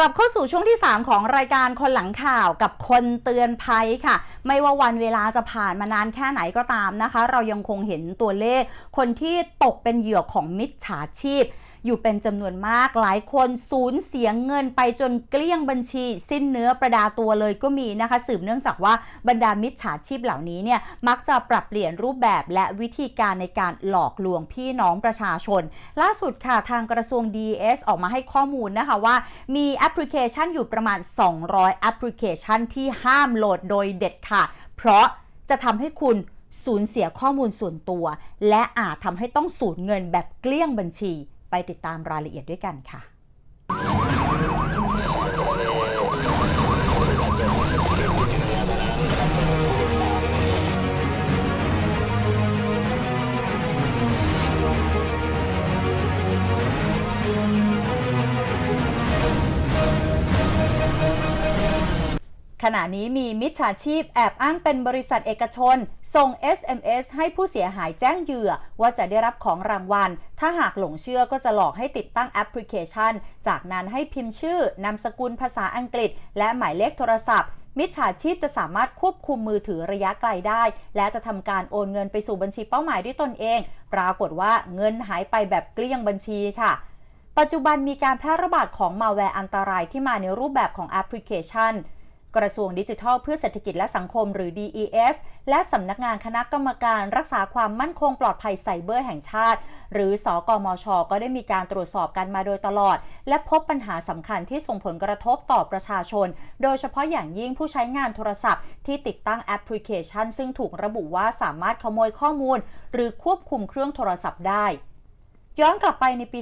กลับเข้าสู่ช่วงที่ 3 ของรายการคนหลังข่าวกับคนเตือนภัยค่ะ ไม่ว่าวันเวลาจะผ่านมานานแค่ไหนก็ตามนะคะ เรายังคงเห็นตัวเลข คนที่ตกเป็นเหยื่อของมิจฉาชีพ อยู่เป็นจำนวนมากหลายคนสูญเสียเงินไปจนเกลี้ยงบัญชี สิ้นเนื้อประดาตัวเลยก็มีนะคะสืบเนื่องจากว่าบรรดามิจฉาชีพเหล่านี้เนี่ยมักจะปรับเปลี่ยนรูปแบบและวิธีการในการหลอกลวงพี่น้องประชาชน ล่าสุดค่ะทางกระทรวง DS ออกมาให้ข้อมูลนะคะว่า มีแอปพลิเคชันอยู่ประมาณ 200 แอปพลิเคชันที่ห้ามโหลดโดยเด็ดขาดเพราะจะทำให้คุณสูญเสียข้อมูลส่วนตัว และอาจทำให้ต้องสูญเงินแบบเกลี้ยงบัญชี ไปติดตามรายละเอียดด้วยกันค่ะ ณะนี้มีมิจฉาชีพแอบอ้างเป็นบริษัทเอกชน ส่ง SMS ให้ผู้เสียหายแจ้งเหยื่อ ว่าจะได้รับของรางวัล ถ้าหากหลงเชื่อก็จะหลอกให้ติดตั้งแอปพลิเคชัน จากนั้นให้พิมพ์ชื่อนามสกุลภาษาอังกฤษ และหมายเลขโทรศัพท์มิจฉาชีพจะสามารถควบคุมมือถือระยะไกลได้ และจะทำการโอนเงินไปสู่บัญชีเป้าหมายด้วยตนเอง ปรากฏว่าเงินหายไปแบบเกลี้ยงบัญชีค่ะ ปัจจุบันมีการแพร่ระบาดของมาแวร์อันตรายที่มาในรูปแบบของแอปพลิเคชัน กระทรวงดิจิทัลเพื่อเศรษฐกิจและสังคมหรือ DES และสำนักงานคณะกรรมการรักษาความมั่นคงปลอดภัยไซเบอร์แห่งชาติ หรือสอกมช ก็ได้มีการตรวจสอบกันมาโดยตลอด และพบปัญหาสำคัญที่ส่งผลกระทบต่อประชาชน โดยเฉพาะอย่างยิ่งผู้ใช้งานโทรศัพท์ ที่ติดตั้งแอปพลิเคชัน ซึ่งถูกระบุว่าสามารถขโมยข้อมูล หรือควบคุมเครื่องโทรศัพท์ได้ ย้อนกลับไปในปี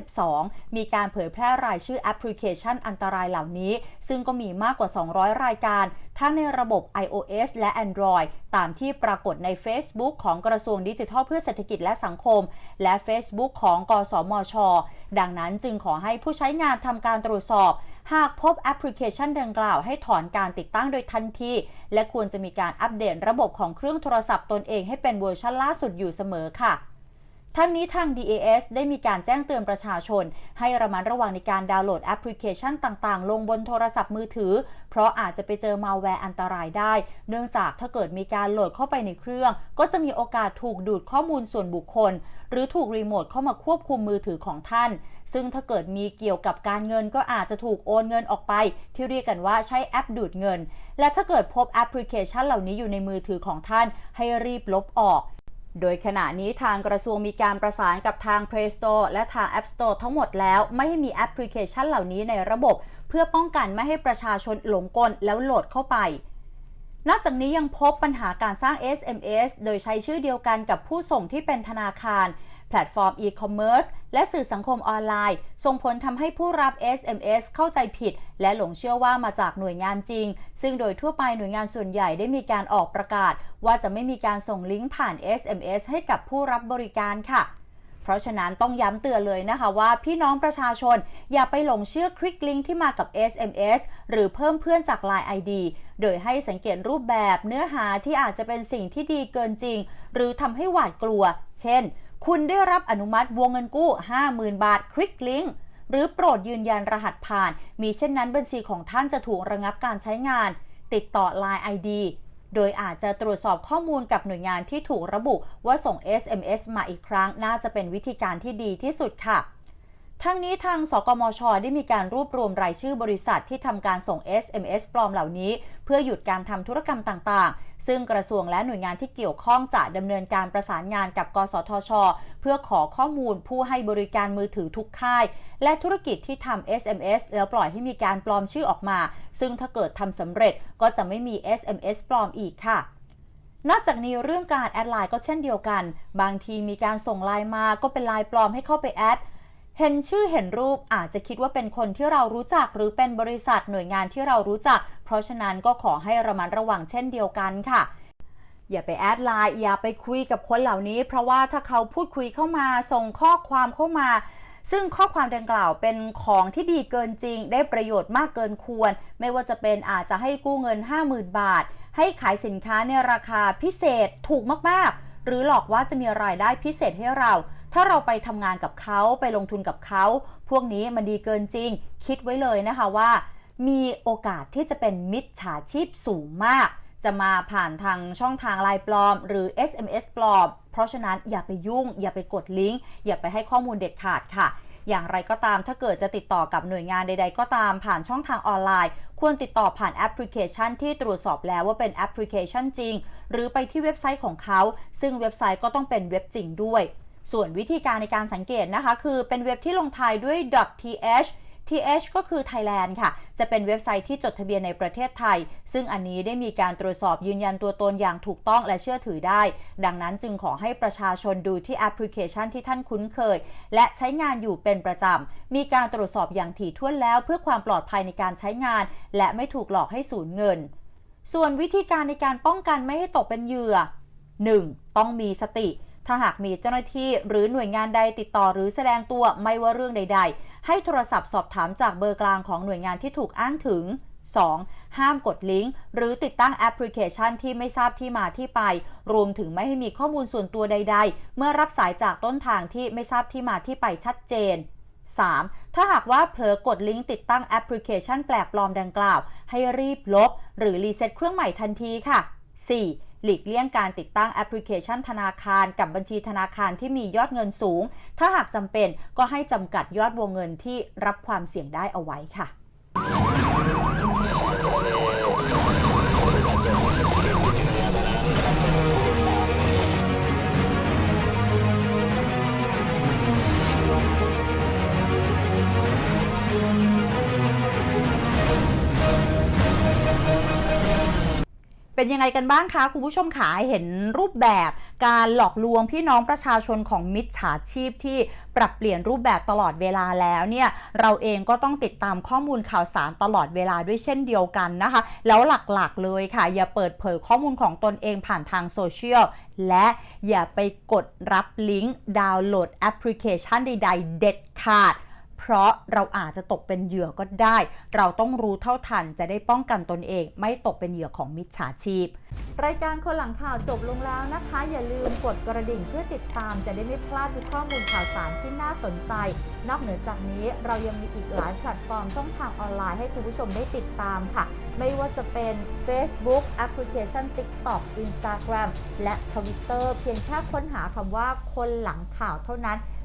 2022 มีการเผยแพร่รายชื่อแอปพลิเคชันอันตรายเหล่านี้ ซึ่งก็มีมากกว่า 200 รายการ ทั้งในระบบ iOS และ Android ตามที่ปรากฏใน Facebook ของกระทรวงดิจิทัลเพื่อเศรษฐกิจและสังคม และ Facebook ของกสมช ดังนั้นจึงขอให้ผู้ใช้งานทำการตรวจสอบ หากพบแอปพลิเคชันดังกล่าวให้ถอนการติดตั้งโดยทันที และควรจะมีการอัปเดตระบบของเครื่องโทรศัพท์ตนเองให้เป็นเวอร์ชันล่าสุดอยู่เสมอค่ะ ทั้งนี้ทาง DAS ได้มีการแจ้งเตือนประชาชน ให้ระมัดระวังในการดาวน์โหลดแอปพลิเคชันต่างๆ ลงบนโทรศัพท์มือถือ เพราะอาจจะไปเจอมาแวร์อันตรายได้ เนื่องจากถ้าเกิดมีการโหลดเข้าไปในเครื่อง ก็จะมีโอกาสถูกดูดข้อมูลส่วนบุคคล หรือถูกรีโมทเข้ามาควบคุมมือถือของท่าน ซึ่งถ้าเกิดมีเกี่ยวกับการเงินก็อาจจะถูกโอนเงินออกไป ที่เรียกกันว่าใช้แอปดูดเงิน และถ้าเกิดพบแอปพลิเคชันเหล่านี้อยู่ในมือถือของท่าน ให้รีบลบออก โดยขณะนี้ทางกระทรวงมีการประสานกับทาง Play Store และทาง App Store ทั้งหมดแล้ว ไม่ให้มีแอปพลิเคชันเหล่านี้ในระบบ เพื่อป้องกันไม่ให้ประชาชนหลงกลแล้วโหลดเข้าไป นอกจากนี้ยังพบปัญหาการสร้าง SMS โดยใช้ชื่อเดียวกันกับผู้ส่งที่เป็นธนาคาร ลตฟอร์ม e-commerce และสื่อสังคมออนไลน์ ส่งผลทำให้ผู้รับ SMS เข้าใจผิด และหลงเชื่อว่ามาจากหน่วยงานจริง ซึ่งโดยทั่วไปหน่วยงานส่วนใหญ่ได้มีการออกประกาศ ว่าจะไม่มีการส่งลิงก์ผ่าน SMS ให้กับผู้รับบริการค่ะเพราะฉะนั้นต้องย้ำเตือนเลยนะคะว่าพี่น้องประชาชน อย่าไปหลงเชื่อคลิกลิงก์ที่มากับ SMS หรือเพิ่มเพื่อนจาก Line ID โดยให้สังเกตรูปแบบเนื้อหาที่อาจจะเป็นสิ่งที่ดีเกินจริง หรือทำให้หวาดกลัว เช่น คุณได้รับอนุมัติวงเงินกู้ 50,000 บาท คลิกลิงก์หรือโปรดยืนยันรหัสผ่าน มีเช่นนั้นบัญชีของท่านจะถูกระงับการใช้งาน ติดต่อ Line ID โดยอาจจะตรวจสอบข้อมูลกับหน่วยงานที่ถูกระบุว่าส่ง SMS มาอีกครั้งน่าจะเป็นวิธีการที่ดีที่สุดค่ะ ทั้งนี้ทางสกมช ได้มีการรวบรวมรายชื่อบริษัทที่ทำการส่ง SMS ปลอมเหล่านี้ เพื่อหยุดการทำธุรกรรมต่าง ซึ่งกระทรวงและหน่วยงานที่เกี่ยวข้องจะดำเนินการประสานงานกับ กสทช เพื่อขอข้อมูลผู้ให้บริการมือถือทุกค่าย และธุรกิจที่ทำ SMS แล้วปล่อยให้มีการปลอมชื่อออกมา ซึ่งถ้าเกิดทำสำเร็จก็จะไม่มี SMS ปลอมอีกค่ะนอกจากนี้เรื่องการแอดไลน์ก็เช่นเดียวกัน บางทีมีการส่งไลน์มาก็เป็นไลน์ปลอมให้เข้าไปแอด เห็นชื่อเห็นรูปอาจจะคิดว่าเป็นคนที่เรารู้จักหรือเป็นบริษัทหน่วยงานที่เรารู้จัก เพราะฉะนั้นก็ขอให้ระมัดระวังเช่นเดียวกันค่ะ อย่าไปแอดไลน์อย่าไปคุยกับคนเหล่านี้ เพราะว่าถ้าเขาพูดคุยเข้ามาส่งข้อความเข้ามา ซึ่งข้อความดังกล่าวเป็นของที่ดีเกินจริง ได้ประโยชน์มากเกินควร ไม่ว่าจะเป็นอาจจะให้กู้เงิน 50,000 บาท ให้ขายสินค้าในราคาพิเศษถูกมากๆ หรือหลอกว่าจะมีรายได้พิเศษให้เรา ถ้าเราไปทำงานกับเขาไปลงทุนกับเขา พวกนี้มันดีเกินจริง คิดไว้เลยนะคะว่า มีโอกาสที่จะเป็นมิจฉาชีพสูงมาก จะมาผ่านทางช่องทางไลน์ปลอม หรือ SMS ปลอม เพราะฉะนั้นอย่าไปยุ่ง อย่าไปกดลิงก์อย่าไปให้ข้อมูลเด็ดขาดค่ะอย่างไรก็ตามถ้าเกิดจะติดต่อกับหน่วยงานใด ๆ ก็ตามผ่านช่องทางออนไลน์ ควรติดต่อผ่านแอปพลิเคชันที่ตรวจสอบแล้วว่าเป็นแอปพลิเคชันจริง หรือไปที่เว็บไซต์ของเขา ซึ่งเว็บไซต์ก็ต้องเป็นเว็บจริงด้วย ส่วนวิธีการในการสังเกตนะคะ คือเป็นเว็บที่ลงท้ายด้วย .th th ก็คือ Thailand ค่ะ จะเป็นเว็บไซต์ที่จดทะเบียนในประเทศไทย ซึ่งอันนี้ได้มีการตรวจสอบยืนยันตัวตนอย่างถูกต้องและเชื่อถือได้ ดังนั้นจึงขอให้ประชาชนดูที่แอปพลิเคชันที่ท่านคุ้นเคย และใช้งานอยู่เป็นประจำ มีการตรวจสอบอย่างถี่ถ้วนแล้วเพื่อความปลอดภัยในการใช้งาน และไม่ถูกหลอกให้สูญเงิน ส่วนวิธีการในการป้องกันไม่ให้ตกเป็นเหยื่อ 1. ต้องมีสติ ถ้าหากมีเจ้าหน้าที่หรือหน่วยงานใดติดต่อหรือแสดงตัวไม่ว่าเรื่องใด ๆ ให้โทรศัพท์สอบถามจากเบอร์กลางของหน่วยงานที่ถูกอ้างถึง 2. ห้ามกดลิงก์ หรือติดตั้งแอปพลิเคชันที่ไม่ทราบที่มาที่ไป รวมถึงไม่ให้มีข้อมูลส่วนตัวใด ๆ เมื่อรับสายจากต้นทางที่ไม่ทราบที่มาที่ไปชัดเจน 3. ถ้าหากว่าเผลอกดลิงก์ติดตั้งแอปพลิเคชันแปลกปลอมดังกล่าว ให้รีบลบ หรือรีเซ็ตเครื่องใหม่ทันทีค่ะ 4. หลีกเลี่ยงการติดตั้งแอปพลิเคชันธนาคาร กับบัญชีธนาคารที่มียอดเงินสูง ถ้าหากจำเป็นก็ให้จำกัดยอดวงเงินที่รับความเสี่ยงได้เอาไว้ค่ะ เป็นยังไงกันบ้างคะ คุณผู้ชมขาเห็นรูปแบบการหลอกลวงพี่น้องประชาชนของมิจฉาชีพที่ปรับเปลี่ยนรูปแบบตลอดเวลาแล้วเนี่ยเราเองก็ต้องติดตามข้อมูลข่าวสารตลอดเวลาด้วยเช่นเดียวกันนะคะ แล้วหลักๆเลยค่ะ อย่าเปิดเผยข้อมูลของตนเองผ่านทางโซเชียลและอย่าไปกดรับลิงก์ดาวน์โหลดแอปพลิเคชันใดๆ เด็ดขาด เพราะเราอาจจะตกเป็นเหยื่อก็ได้ เราต้องรู้เท่าทันจะได้ป้องกันตนเอง ไม่ตกเป็นเหยื่อของมิจฉาชีพ รายการคนหลังข่าวจบลงแล้วนะคะ อย่าลืมกดกระดิ่งเพื่อติดตามจะได้ไม่พลาดทุกข้อมูลข่าวสารที่น่าสนใจ นอกเหนือจากนี้เรายังมีอีกหลายแพลตฟอร์มช่องทางออนไลน์ให้คุณผู้ชมได้ติดตามค่ะ ไม่ว่าจะเป็น Facebook แอปพลิเคชัน TikTok Instagram และ Twitter เพียงแค่ค้นหาคำว่าคนหลังข่าวเท่านั้น